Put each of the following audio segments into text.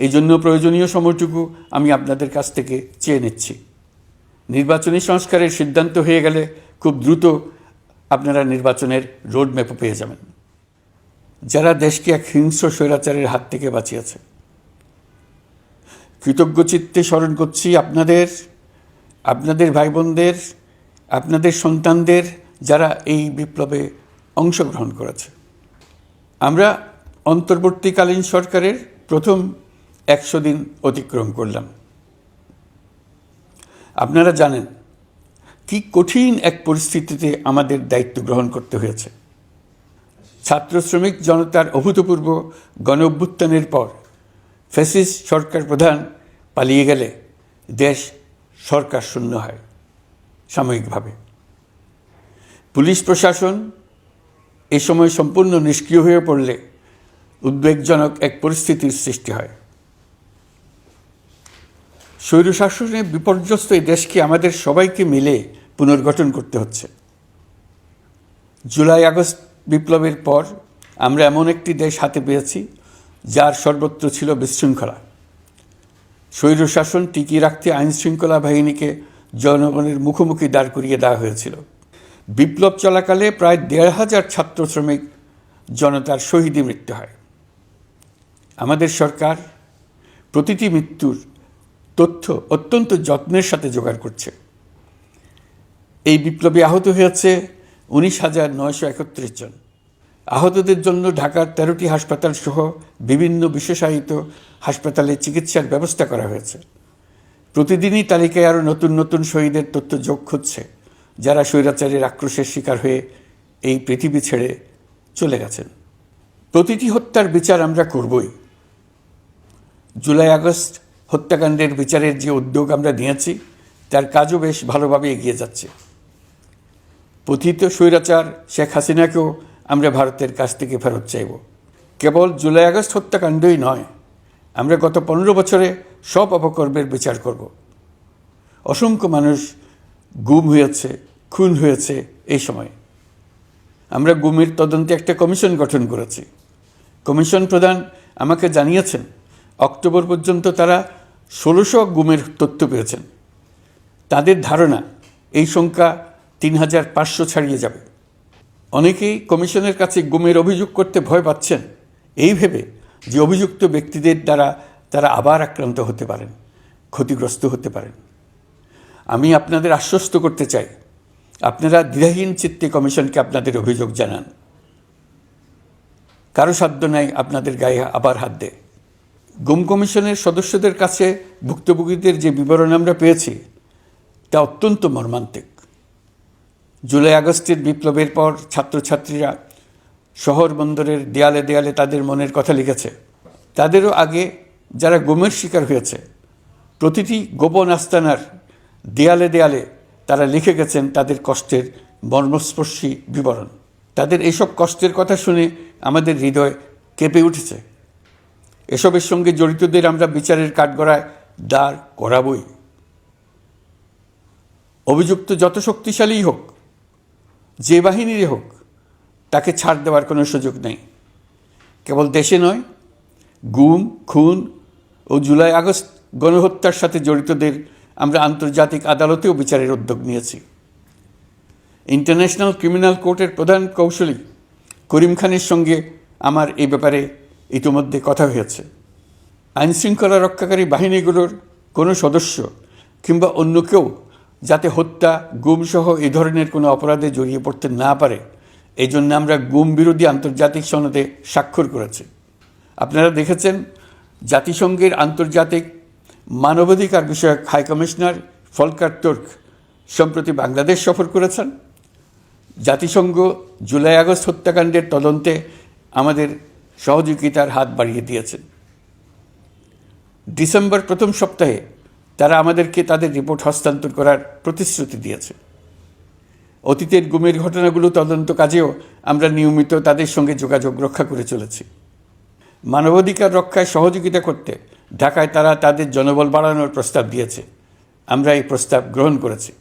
এই জন্য প্রয়োজনীয় সময়টুকু আমি আপনাদের কাছ থেকে চেয়ে নিচ্ছি। নির্বাচনী সংস্কারের সিদ্ধান্ত হয়ে গেলে খুব দ্রুত আপনারা নির্বাচনের রোডম্যাপও পেয়ে যাবেন। যারা দেশকে এক হিংস্র স্বৈরাচারের হাত থেকে বাঁচিয়েছে। কৃতজ্ঞ চিত্তে স্মরণ করছি আপনাদের আপনাদের ভাই বোনদের আপনাদের সন্তানদের যারা এই বিপ্লবে অংশগ্রহণ করেছে। আমরা অন্তর্বর্তীকালীন সরকারের প্রথম একশো দিন অতিক্রম করলাম। আপনারা জানেন কি কঠিন এক পরিস্থিতিতে আমাদের দায়িত্ব গ্রহণ করতে হয়েছে। ছাত্র শ্রমিক জনতার অভূতপূর্ব গণ অভ্যুত্থানের পর ফ্যাসিস সরকার প্রধান পালিয়ে গেলে দেশ সরকার শূন্য হয়, সাময়িকভাবে। পুলিশ প্রশাসন এ সময় সম্পূর্ণ নিষ্ক্রিয় হয়ে পড়লে উদ্বেগজনক এক পরিস্থিতির সৃষ্টি হয়। স্বৈরশাসনে বিপর্যস্ত এই দেশকে আমাদের সবাইকে মিলে পুনর্গঠন করতে হচ্ছে। জুলাই আগস্ট বিপ্লবের পর আমরা এমন একটি দেশ হাতে পেয়েছি, যার সর্বত্র ছিল বিশৃঙ্খলা। স্বৈরশাসন টিকিয়ে রাখতে আইন শৃঙ্খলা বাহিনীকে জনগণের মুখোমুখি দাঁড় করিয়ে দেওয়া হয়েছিল। বিপ্লব চলাকালে প্রায় দেড় হাজার ছাত্র শ্রমিক জনতার শহীদী মৃত্যু হয়। আমাদের সরকার প্রতিটি মৃত্যুর তথ্য অত্যন্ত যত্নের সাথে জোগাড় করছে। এই বিপ্লবে আহত হয়েছে উনিশ হাজার নয়শো একত্রিশ জন। আহতদের জন্য ঢাকার তেরোটি হাসপাতাল সহ বিভিন্ন বিশেষায়িত হাসপাতালে চিকিৎসার ব্যবস্থা করা হয়েছে। প্রতিদিনই তালিকায় আরও নতুন নতুন শহীদের তথ্য যোগ খুঁজছে, যারা স্বৈরাচারের আক্রোশের শিকার হয়ে এই পৃথিবী ছেড়ে চলে গেছেন। প্রতিটি হত্যার বিচার আমরা করবই। জুলাই আগস্ট হত্যাকাণ্ডের বিচারের যে উদ্যোগ আমরা নিয়েছি, তার কাজও বেশ ভালোভাবে এগিয়ে যাচ্ছে। পথিত স্বৈরাচার শেখ হাসিনাকেও আমরা ভারতের কাছ থেকে ফেরত চাইব। কেবল জুলাই আগস্ট হত্যাকাণ্ডই নয়, আমরা গত পনেরো বছরে সব অপকর্মের বিচার করব। অসংখ্য মানুষ গুম হয়েছে, খুন হয়েছে এই সময়। আমরা গুমের তদন্তে একটা কমিশন গঠন করেছি। কমিশন প্রধান আমাকে জানিয়েছেন, অক্টোবর পর্যন্ত তারা ষোলোশো গুমের তথ্য পেয়েছেন। তাদের ধারণা এই সংখ্যা তিন হাজার পাঁচশো ছাড়িয়ে যাবে। অনেকেই কমিশনের কাছে গুমের অভিযোগ করতে ভয় পাচ্ছেন। এই ভেবে যে অভিযুক্ত ব্যক্তিদের দ্বারা তারা আবার আক্রান্ত হতে পারেন, ক্ষতিগ্রস্ত হতে পারেন। আমি আপনাদের আশ্বস্ত করতে চাই, আপনারা দ্বিধাহীন চিত্তে কমিশনকে আপনাদের অভিযোগ জানান। কারও সাধ্য নাই আপনাদের গায়ে আবার হাত দেয়। গুম কমিশনের সদস্যদের কাছে ভুক্তভোগীদের যে বিবরণ আমরা পেয়েছি, তা অত্যন্ত মর্মান্তিক। জুলাই আগস্টের বিপ্লবের পর ছাত্রছাত্রীরা শহর বন্দরের দেয়ালে দেয়ালে তাদের মনের কথা লিখেছে। তাদেরও আগে যারা গুমের শিকার হয়েছে, প্রতিটি গোপন আস্তানার দেয়ালে দেয়ালে তারা লিখে গেছেন তাদের কষ্টের মর্মস্পর্শী বিবরণ। তাদের এইসব কষ্টের কথা শুনে আমাদের হৃদয় কেঁপে উঠেছে। এসবের সঙ্গে জড়িতদের আমরা বিচারের কাঠগড়ায় দাঁড় করাবই। অভিযুক্ত যত শক্তিশালীই হোক, যে বাহিনীরই হোক, তাকে ছাড় দেওয়ার কোনো সুযোগ নেই। কেবল দেশে নয়, গুম, খুন ও জুলাই আগস্ট গণহত্যার সাথে জড়িতদের আমরা আন্তর্জাতিক আদালতেও বিচারের উদ্যোগ নিয়েছি। ইন্টারন্যাশনাল ক্রিমিনাল কোর্টের প্রধান কৌশলী করিম খানের সঙ্গে আমার এই ব্যাপারে ইতিমধ্যে কথা হয়েছে। আইনশৃঙ্খলা রক্ষাকারী বাহিনীগুলোর কোনো সদস্য কিংবা অন্য কেউ যাতে হত্যা গুমসহ এ ধরনের কোনো অপরাধে জড়িয়ে পড়তে না পারে এই জন্য আমরা গুম বিরোধী আন্তর্জাতিক সনদে স্বাক্ষর করেছি। আপনারা দেখেছেন, জাতিসংঘের আন্তর্জাতিক মানবাধিকার বিষয়ক হাই কমিশনার ফলকার তুর্ক সম্প্রতি বাংলাদেশ সফর করেছেন। জাতিসংঘ জুলাই আগস্ট হত্যাকাণ্ডের তদন্তে আমাদের সহযোগিতার হাত বাড়িয়ে দিয়েছেন। ডিসেম্বর প্রথম সপ্তাহে তারা আমাদেরকে তাদের রিপোর্ট হস্তান্তর করার প্রতিশ্রুতি দিয়েছে। অতীতের গুমের ঘটনাগুলো তদন্ত কাজেও আমরা নিয়মিত তাদের সঙ্গে যোগাযোগ রক্ষা করে চলেছি। মানবাধিকার রক্ষায় সহযোগিতা করতে ঢাকায় তারা তাদের জনবল বাড়ানোর প্রস্তাব দিয়েছে। আমরা এই প্রস্তাব গ্রহণ করেছি।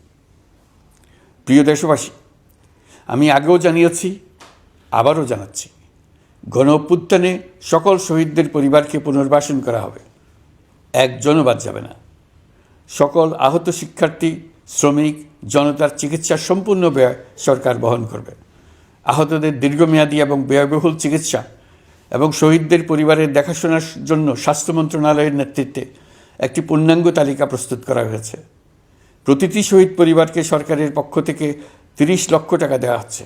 প্রিয় দেশবাসী, আমি আগেও জানিয়েছি, আবারও জানাচ্ছি। গণ অভ্যুত্থানে সকল শহীদদের পরিবারকে পুনর্বাসন করা হবে। একজনও বাদ যাবে না। সকল আহত শিক্ষার্থী, শ্রমিক, জনতার চিকিৎসার সম্পূর্ণ ব্যয় সরকার বহন করবে। আহতদের দীর্ঘমেয়াদী এবং ব্যয়বহুল চিকিৎসা এবং শহীদদের পরিবারের দেখাশোনার জন্য স্বাস্থ্য মন্ত্রণালয়ের নেতৃত্বে একটি পূর্ণাঙ্গ তালিকা প্রস্তুত করা হয়েছে। প্রতিটি শহীদ পরিবারকে সরকারের পক্ষ থেকে তিরিশ লক্ষ টাকা দেওয়া হচ্ছে।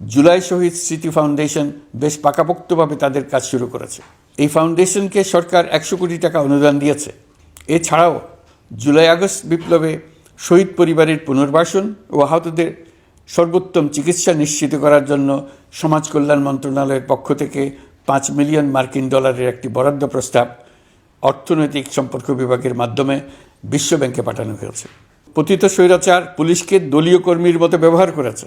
জুলাই শহীদ স্মৃতি ফাউন্ডেশন বেশ পাকাপোক্তভাবে তাদের কাজ শুরু করেছে। এই ফাউন্ডেশনকে সরকার একশো কোটি টাকা অনুদান দিয়েছে। এছাড়াও জুলাই আগস্ট বিপ্লবে শহীদ পরিবারের পুনর্বাসন ও আহতদের সর্বোত্তম চিকিৎসা নিশ্চিত করার জন্য সমাজ কল্যাণ মন্ত্রণালয়ের পক্ষ থেকে পাঁচ মিলিয়ন মার্কিন ডলারের একটি বরাদ্দ প্রস্তাব অর্থনৈতিক সম্পর্ক বিভাগের মাধ্যমে বিশ্বব্যাংকে পাঠানো হয়েছে। পতিত স্বৈরাচার পুলিশকে দলীয় কর্মীর মতো ব্যবহার করেছে।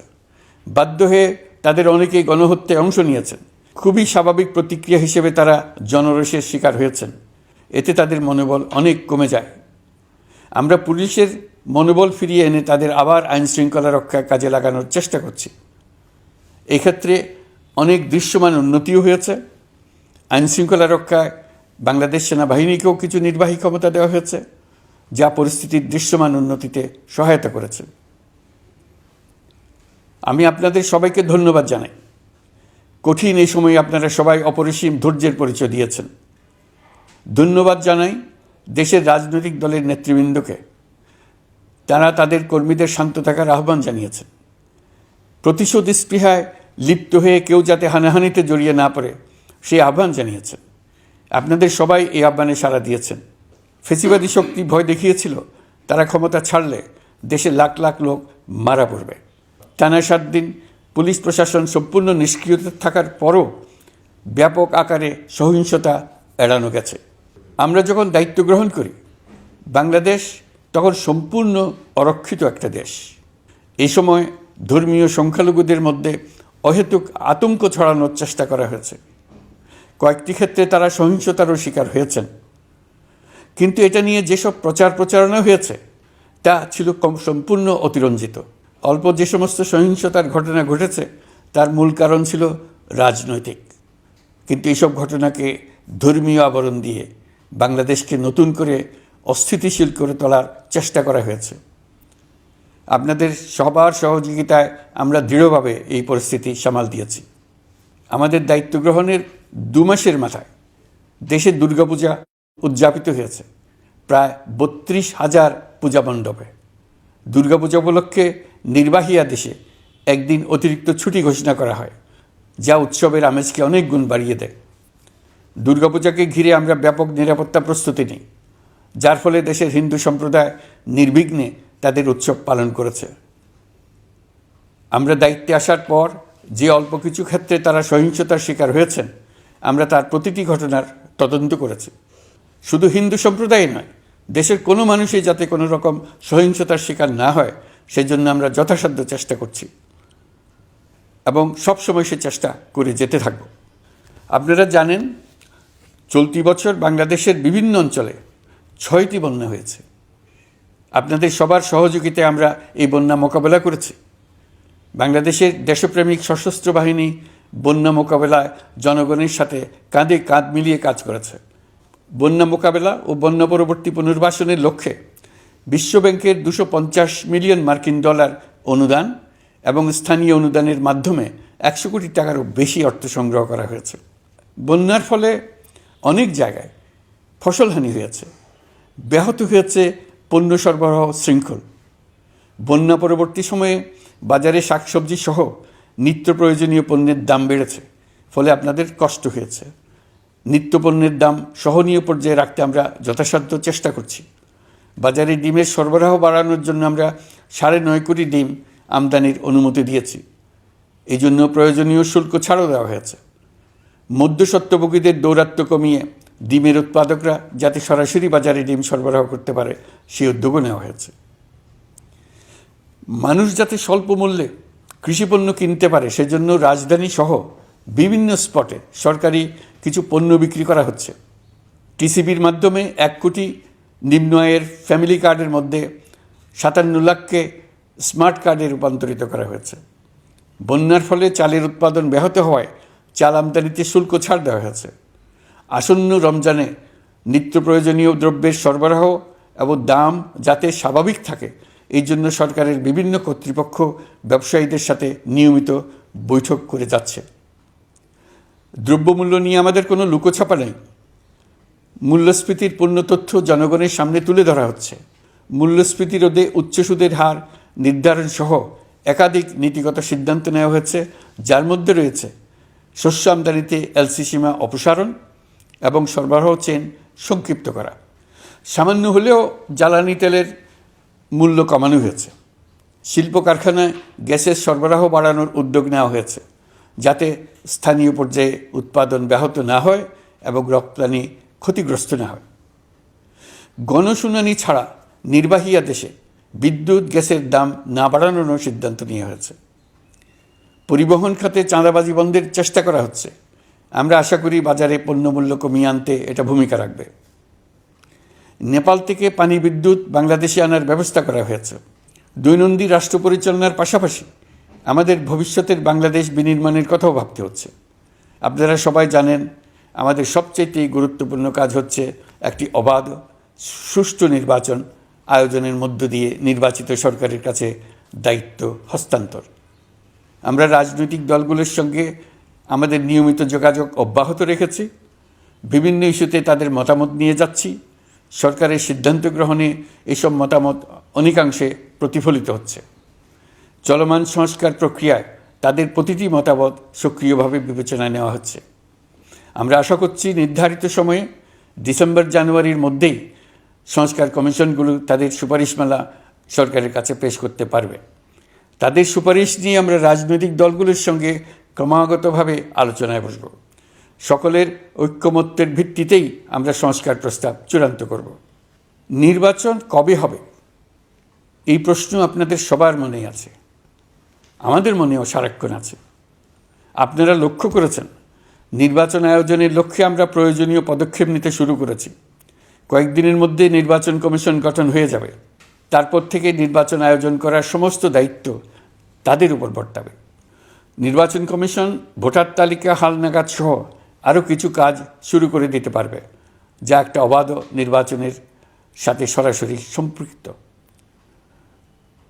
বাধ্য হয়ে তাদের অনেকেই গণহত্যায় অংশ নিয়েছেন। খুবই স্বাভাবিক প্রতিক্রিয়া হিসেবে তারা জনরোষের শিকার হয়েছেন। এতে তাদের মনোবল অনেক কমে যায়। আমরা পুলিশের মনোবল ফিরিয়ে এনে তাদের আবার আইন শৃঙ্খলা রক্ষায় কাজে লাগানোর চেষ্টা করছি। এক্ষেত্রে অনেক দৃশ্যমান উন্নতিও হয়েছে। আইন শৃঙ্খলা রক্ষায় বাংলাদেশ সেনাবাহিনীকেও কিছু নির্বাহী ক্ষমতা দেওয়া হয়েছে, যা পরিস্থিতির দৃশ্যমান উন্নতিতে সহায়তা করেছে। আমি আপনাদের সবাইকে ধন্যবাদ জানাই। কঠিন এই সময়ে আপনারা সবাই অপরিসীম ধৈর্যের পরিচয় দিয়েছেন। ধন্যবাদ জানাই দেশের রাজনৈতিক দলের নেতৃবৃন্দকে। তারা তাদের কর্মীদের শান্ত থাকার আহ্বান জানিয়েছেন। প্রতিশোধ স্পৃহায় লিপ্ত হয়ে কেউ যাতে হানাহানিতে জড়িয়ে না পড়ে সেই আহ্বান জানিয়েছেন। আপনাদের সবাই এই আহ্বানে সাড়া দিয়েছেন। ফেসিবাদী শক্তি ভয় দেখিয়েছিল, তারা ক্ষমতা ছাড়লে দেশে লাখ লাখ লোক মারা পড়বে। টানা সাত দিন পুলিশ প্রশাসন সম্পূর্ণ নিষ্ক্রিয় থাকার পরও ব্যাপক আকারে সহিংসতা এড়ানো গেছে। আমরা যখন দায়িত্ব গ্রহণ করি, বাংলাদেশ তখন সম্পূর্ণ অরক্ষিত একটা দেশ। এই সময় ধর্মীয় সংখ্যালঘুদের মধ্যে অহেতুক আতঙ্ক ছড়ানোর চেষ্টা করা হয়েছে। কয়েকটি ক্ষেত্রে তারা সহিংসতারও শিকার হয়েছেন। কিন্তু এটা নিয়ে যেসব প্রচার প্রচারণা হয়েছে, তা ছিল কম সম্পূর্ণ অতিরঞ্জিত। অল্প যে সমস্ত সহিংসতার ঘটনা ঘটেছে, তার মূল কারণ ছিল রাজনৈতিক। কিন্তু এইসব ঘটনাকে ধর্মীয় আবরণ দিয়ে বাংলাদেশকে নতুন করে অস্থিতিশীল করে তোলার চেষ্টা করা হয়েছে। আপনাদের সবার সহযোগিতায় আমরা দৃঢ়ভাবে এই পরিস্থিতি সামাল দিয়েছি। আমাদের দায়িত্ব গ্রহণের দু মাসের মাথায় দেশে দুর্গাপূজা উদযাপিত হয়েছে। প্রায় বত্রিশ হাজার পূজা মণ্ডপে। দুর্গাপূজা উপলক্ষে নির্বাহী আদেশে একদিন অতিরিক্ত ছুটি ঘোষণা করা হয়, যা উৎসবের আমেজকে অনেক গুণ বাড়িয়ে দেয়। দুর্গাপূজাকে ঘিরে আমরা ব্যাপক নিরাপত্তা প্রস্তুতি নিই, যার ফলে দেশের হিন্দু সম্প্রদায় নির্বিঘ্নে তাদের উৎসব পালন করেছে। আমরা দায়িত্বে আসার পর যে অল্প কিছু ক্ষেত্রে তারা সহিংসতার শিকার হয়েছেন, আমরা তার প্রতিটি ঘটনার তদন্ত করেছি। শুধু হিন্দু সম্প্রদায় নয় দেশের কোনো মানুষই যাতে কোনো রকম সহিংসতার শিকার না হয়, সেজন্য আমরা যথাসাধ্য চেষ্টা করছি। এবং সবসময় সে চেষ্টা করে যেতে থাকব। আপনারা জানেন, চলতি বছর বাংলাদেশের বিভিন্ন অঞ্চলে ছয়টি বন্যা হয়েছে। আপনাদের সবার সহযোগিতায় আমরা এই বন্যা মোকাবেলা করেছি। বাংলাদেশের দেশপ্রেমিক সশস্ত্র বাহিনী বন্যা মোকাবেলায় জনগণের সাথে কাঁধে কাঁধ মিলিয়ে কাজ করেছে। বন্যা মোকাবেলা ও বন্যা পরবর্তী পুনর্বাসনের লক্ষ্যে বিশ্বব্যাংকের দুশো পঞ্চাশ মিলিয়ন মার্কিন ডলার অনুদান এবং স্থানীয় অনুদানের মাধ্যমে একশো কোটি টাকারও বেশি অর্থ সংগ্রহ করা হয়েছে। বন্যার ফলে অনেক জায়গায় ফসলহানি হয়েছে। ব্যাহত হয়েছে পণ্য সরবরাহ শৃঙ্খল। বন্যা পরবর্তী সময়ে বাজারে শাকসবজি সহ নিত্য প্রয়োজনীয় পণ্যের দাম বেড়েছে, ফলে আপনাদের কষ্ট হয়েছে। নিত্যপণ্যের দাম সহনীয় পর্যায়ে রাখতে আমরা যথাসাধ্য চেষ্টা করছি। বাজারে ডিমের সরবরাহ বাড়ানোর জন্য আমরা সাড়ে নয় কোটি ডিম আমদানির অনুমতি দিয়েছি। এই জন্য প্রয়োজনীয় শুল্ক ছাড়ও দেওয়া হয়েছে। মধ্যস্বত্বভোগীদের দৌরাত্ম্য কমিয়ে ডিমের উৎপাদকরা যাতে সরাসরি বাজারে ডিম সরবরাহ করতে পারে সেই উদ্যোগও নেওয়া হয়েছে। মানুষ যাতে স্বল্প মূল্যে কৃষিপণ্য কিনতে পারে, সেজন্য রাজধানী সহ বিভিন্ন স্পটে সরকারি কিছু পণ্য বিক্রি করা হচ্ছে। টিসিবির মাধ্যমে এক কোটি নিম্ন আয়ের ফ্যামিলি কার্ডের মধ্যে সাতান্ন লাখকে স্মার্ট কার্ডে রূপান্তরিত করা হয়েছে। বন্যার ফলে চালের উৎপাদন ব্যাহত হওয়ায় চাল আমদানিতে শুল্ক ছাড় দেওয়া হয়েছে। আসন্ন রমজানে নিত্য প্রয়োজনীয় দ্রব্যের সরবরাহ এবং দাম যাতে স্বাভাবিক থাকে, এই জন্য সরকারের বিভিন্ন কর্তৃপক্ষ ব্যবসায়ীদের সাথে নিয়মিত বৈঠক করে যাচ্ছে। দ্রব্যমূল্য নিয়ে আমাদের কোনো লুকোছাপা নেই। মূল্যস্ফীতির পূর্ণ তথ্য জনগণের সামনে তুলে ধরা হচ্ছে। মূল্যস্ফীতি রোধে উচ্চ সুদের হার নির্ধারণ সহ একাধিক নীতিগত সিদ্ধান্ত নেওয়া হয়েছে, যার মধ্যে রয়েছে শস্য আমদানিতে এলসি সীমা অপসারণ এবং সরবরাহ চেন সংক্ষিপ্ত করা। সামান্য হলেও জ্বালানি তেলের মূল্য কমানো হয়েছে। শিল্প কারখানায় গ্যাসের সরবরাহ বাড়ানোর উদ্যোগ নেওয়া হয়েছে। যাতে স্থানীয় পর্যায়ে উৎপাদন ব্যাহত না হয় এবং রপ্তানি ক্ষতিগ্রস্ত না হয়। গণশুনানি ছাড়া নির্বাহী আদেশে বিদ্যুৎ গ্যাসের দাম না বাড়ানোর সিদ্ধান্ত নেওয়া হয়েছে। পরিবহন খাতে চাঁদাবাজি বন্ধের চেষ্টা করা হচ্ছে। আমরা আশা করি বাজারে পণ্যমূল্য কমিয়ে আনতে এটা ভূমিকা রাখবে। নেপাল থেকে পানি বিদ্যুৎ বাংলাদেশে আনার ব্যবস্থা করা হয়েছে। দৈনন্দিন রাষ্ট্র পরিচালনার পাশাপাশি আমাদের ভবিষ্যতের বাংলাদেশ বিনির্মাণের কথাও ভাবতে হচ্ছে। আপনারা সবাই জানেন, আমাদের সবচেয়ে গুরুত্বপূর্ণ কাজ হচ্ছে একটি অবাধ, সুষ্ঠু নির্বাচন আয়োজনের মধ্য দিয়ে নির্বাচিত সরকারের কাছে দায়িত্ব হস্তান্তর। আমরা রাজনৈতিক দলগুলোর সঙ্গে আমাদের নিয়মিত যোগাযোগ অব্যাহত রেখেছি, বিভিন্ন ইস্যুতে তাদের মতামত নিয়ে যাচ্ছি, সরকারের সিদ্ধান্ত গ্রহণে এসব মতামত অনেকাংশে প্রতিফলিত হচ্ছে। চলমান সংস্কার প্রক্রিয়ায় তাদের প্রতিটি মতামত সক্রিয়ভাবে বিবেচনায় নেওয়া হচ্ছে। আমরা আশা করছি নির্ধারিত সময়ে ডিসেম্বর, জানুয়ারির মধ্যেই সংস্কার কমিশনগুলো তাদের সুপারিশমালা সরকারের কাছে পেশ করতে পারবে। তাদের সুপারিশ নিয়ে আমরা রাজনৈতিক দলগুলোর সঙ্গে ক্রমাগতভাবে আলোচনায় বসব। সকলের ঐক্যমত্যের ভিত্তিতেই আমরা সংস্কার প্রস্তাব চূড়ান্ত করব। নির্বাচন কবে হবে? এই প্রশ্ন আপনাদের সবার মনেই আছে। আমাদের মনেও সারাক্ষণ আছে। আপনারা লক্ষ্য করেছেন, নির্বাচন আয়োজনের লক্ষ্যে আমরা প্রয়োজনীয় পদক্ষেপ নিতে শুরু করেছি। কয়েকদিনের মধ্যে নির্বাচন কমিশন গঠন হয়ে যাবে। তারপর থেকে নির্বাচন আয়োজন করার সমস্ত দায়িত্ব তাদের উপর বর্তাবে। নির্বাচন কমিশন, ভোটার তালিকা হালনাগাদ সহ আরও কিছু কাজ শুরু করে দিতে পারবে, যা একটা অবাধ নির্বাচনের সাথে সরাসরি সম্পৃক্ত।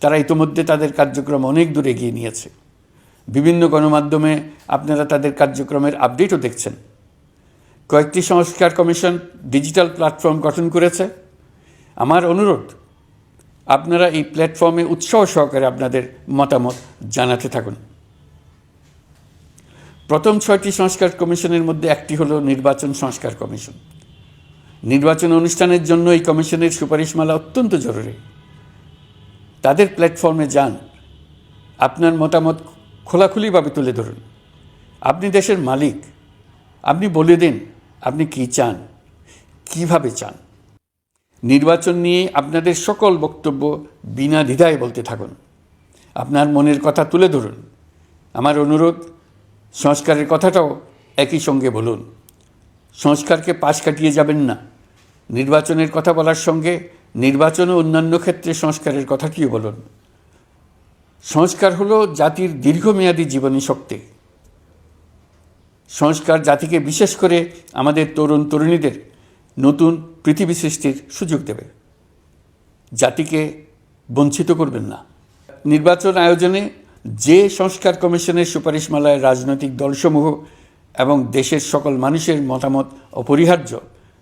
তারা ইতোমধ্যে তাদের কার্যক্রম অনেক দূর এগিয়ে নিয়েছে। বিভিন্ন গণমাধ্যমে আপনারা তাদের কার্যক্রমের আপডেটও দেখছেন। কয়েকটি সংস্কার কমিশন ডিজিটাল প্ল্যাটফর্ম গঠন করেছে। আমার অনুরোধ, আপনারা এই প্ল্যাটফর্মে উৎসাহ সহকারে আপনাদের মতামত জানাতে থাকুন। প্রথম ছয়টি সংস্কার কমিশনের মধ্যে একটি হলো নির্বাচন সংস্কার কমিশন। নির্বাচন অনুষ্ঠানের জন্য এই কমিশনের সুপারিশমালা অত্যন্ত জরুরি। তাদের প্ল্যাটফর্মে যান। আপনার মতামত খোলাখুলিভাবে তুলে ধরুন। আপনি দেশের মালিক। আপনি বলে দিন, আপনি কি চান? কীভাবে চান? নির্বাচন নিয়ে আপনাদের সকল বক্তব্য বিনা দ্বিধায় বলতে থাকুন। আপনার মনের কথা তুলে ধরুন। আমার অনুরোধ, সংস্কারের কথাটাও একই সঙ্গে বলুন। সংস্কারকে পাশ কাটিয়ে যাবেন না। নির্বাচনের কথা বলার সঙ্গে নির্বাচন ও অন্যান্য ক্ষেত্রে সংস্কারের কথা কথাটিও বলুন? সংস্কার হলো জাতির দীর্ঘমেয়াদী জীবনী শক্তি। সংস্কার জাতিকে বিশেষ করে আমাদের তরুণ তরুণীদের নতুন পৃথিবী সৃষ্টির সুযোগ দেবে। জাতিকে বঞ্চিত করবেন না। নির্বাচন আয়োজনে যে সংস্কার কমিশনের সুপারিশমালায় রাজনৈতিক দলসমূহ এবং দেশের সকল মানুষের মতামত অপরিহার্য,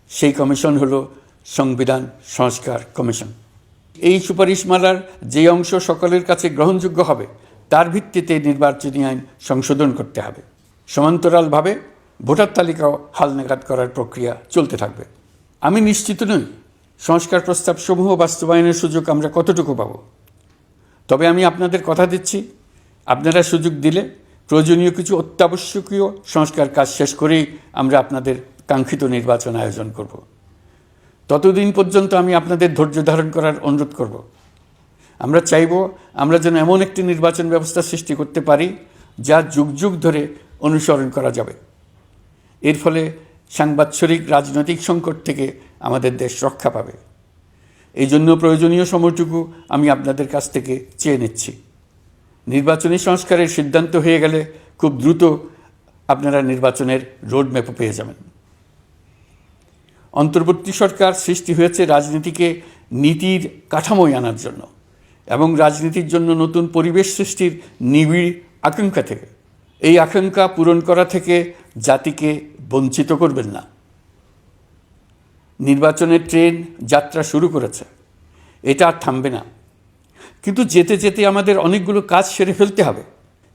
সেই কমিশন হলো সংবিধান সংস্কার কমিশন। এই সুপারিশমালার যে অংশ সকলের কাছে গ্রহণযোগ্য হবে, তার ভিত্তিতে নির্বাচনী আইন সংশোধন করতে হবে। সমান্তরালভাবে ভোটার তালিকাও হালনাগাদ করার প্রক্রিয়া চলতে থাকবে। আমি নিশ্চিত নই সংস্কার প্রস্তাবসমূহ বাস্তবায়নের সুযোগ আমরা কতটুকু পাব। তবে আমি আপনাদের কথা দিচ্ছি, আপনারা সুযোগ দিলে প্রয়োজনীয় কিছু অত্যাবশ্যকীয় সংস্কার কাজ শেষ করেই আমরা আপনাদের কাঙ্ক্ষিত নির্বাচন আয়োজন করব। ততদিন পর্যন্ত আমি আপনাদের ধৈর্য ধারণ করার অনুরোধ করব। আমরা চাইব আমরা যেন এমন একটি নির্বাচন ব্যবস্থা সৃষ্টি করতে পারি, যা যুগ যুগ ধরে অনুসরণ করা যাবে। এর ফলে সাংবাৎসরিক রাজনৈতিক সংকট থেকে আমাদের দেশ রক্ষা পাবে। এই জন্য প্রয়োজনীয় সময়টুকু আমি আপনাদের কাছ থেকে চেয়ে নিচ্ছি। নির্বাচনী সংস্কারের সিদ্ধান্ত হয়ে গেলে খুব দ্রুত আপনারা নির্বাচনের রোডম্যাপও পেয়ে যাবেন। অন্তর্বর্তী সরকার সৃষ্টি হয়েছে রাজনীতিকে নীতির কাঠামোয় আনার জন্য এবং রাজনীতির জন্য নতুন পরিবেশ সৃষ্টির নিবিড় আকাঙ্ক্ষা থেকে। এই আকাঙ্ক্ষা পূরণ করা থেকে জাতিকে বঞ্চিত করবেন না। নির্বাচনের ট্রেন যাত্রা শুরু করেছে। এটা আর থামবে না। কিন্তু যেতে যেতে আমাদের অনেকগুলো কাজ সেরে ফেলতে হবে।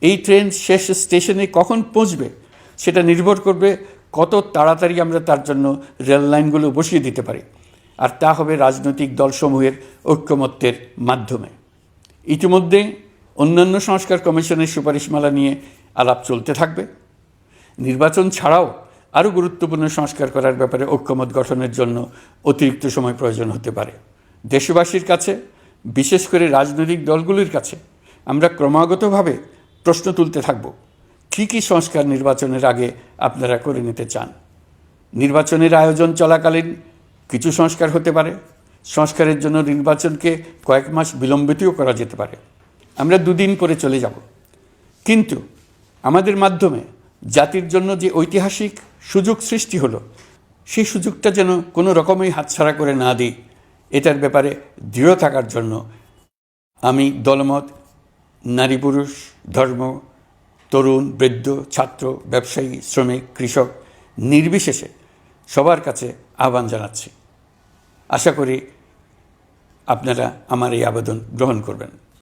এই ট্রেন শেষ স্টেশনে কখন পৌঁছবে সেটা নির্ভর করবে কত তাড়াতাড়ি আমরা তার জন্য রেল লাইনগুলো বসিয়ে দিতে পারি। আর তা হবে রাজনৈতিক দলসমূহের ঐক্যমত্যের মাধ্যমে। ইতিমধ্যে অন্যান্য সংস্কার কমিশনের সুপারিশমালা নিয়ে আলাপ চলতে থাকবে। নির্বাচন ছাড়াও আরও গুরুত্বপূর্ণ সংস্কার করার ব্যাপারে ঐক্যমত গঠনের জন্য অতিরিক্ত সময় প্রয়োজন হতে পারে। দেশবাসীর কাছে, বিশেষ করে রাজনৈতিক দলগুলির কাছে, আমরা ক্রমাগতভাবে প্রশ্ন তুলতে থাকব। কী কী সংস্কার নির্বাচনের আগে আপনারা করে নিতে চান? নির্বাচনের আয়োজন চলাকালীন কিছু সংস্কার হতে পারে। সংস্কারের জন্য নির্বাচনকে কয়েক মাস বিলম্বিতও করা যেতে পারে। আমরা দুদিন পরে চলে যাব। কিন্তু আমাদের মাধ্যমে জাতির জন্য যে ঐতিহাসিক সুযোগ সৃষ্টি হলো, সেই সুযোগটা যেন কোনো রকমই হাতছাড়া করে না দিই, এটার ব্যাপারে দৃঢ় থাকার জন্য আমি দলমত, নারী পুরুষ, ধর্ম তরুণ, বৃদ্ধ, ছাত্র, ব্যবসায়ী, শ্রমিক, কৃষক নির্বিশেষে সবার কাছে আহ্বান জানাচ্ছি। আশা করি আপনারা আমার এই আবেদন গ্রহণ করবেন।